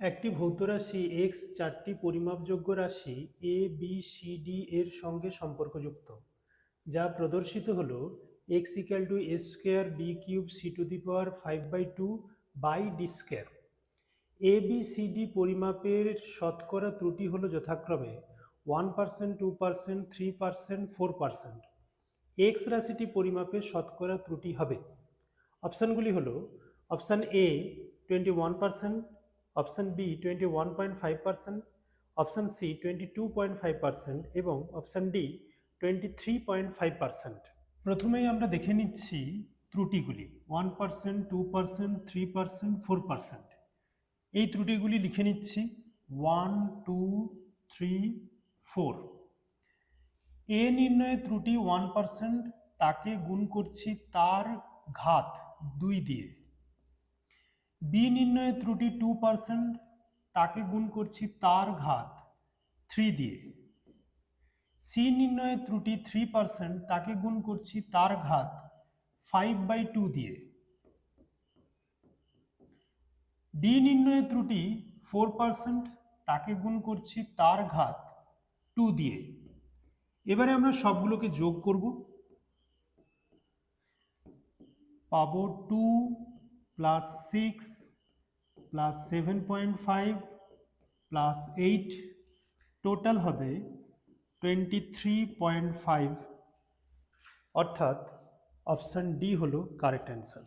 একটি ভৌত রাশি এক্স চারটি পরিমাপযোগ্য রাশি এ বি সি ডি এর সঙ্গে সম্পর্কযুক্ত, যা প্রদর্শিত হল X equal to A square B cube C to the power five by two by D square A B C D পরিমাপের শতকরা ত্রুটি হল যথাক্রমে one percent two percent three percent four percent X রাশিটি পরিমাপের শতকরা ত্রুটি হবে। অপশানগুলি হল option A twenty one percent option B twenty one point five percent, option C twenty two point five percent এবং option D twenty three point five percent. প্রথমেই আমরা দেখে নিচ্ছি ত্রুটিগুলি, one percent, two percent, three percent, four percent. এই ত্রুটিগুলি লিখে নিচ্ছি, one, two, three, four. A নির্ণয়ে ত্রুটি ওয়ান পার্সেন্ট, তাকে গুণ করছি তার ঘাত দুই দিয়ে। বি নির্ণয়ে ত্রুটি টু পার্সেন্ট তাকে গুণ করছি তার ঘাত থ্রি দিয়ে। সি নির্ণয়ে ত্রুটি থ্রি পার্সেন্ট তাকে গুণ করছি তার ঘাত ফাইভ বাই টু দিয়ে। ডি নির্ণয়ে ত্রুটি ফোর পার্সেন্ট তাকে গুণ করছি তার ঘাত টু দিয়ে। এবারে আমরা সবগুলোকে যোগ করব। পাবো two plus six plus seven point five plus eight total হবে টোয়েন্টি থ্রি পয়েন্ট ফাইভ অর্থাৎ অপশান ডি হলো কারেক্ট অ্যান্সার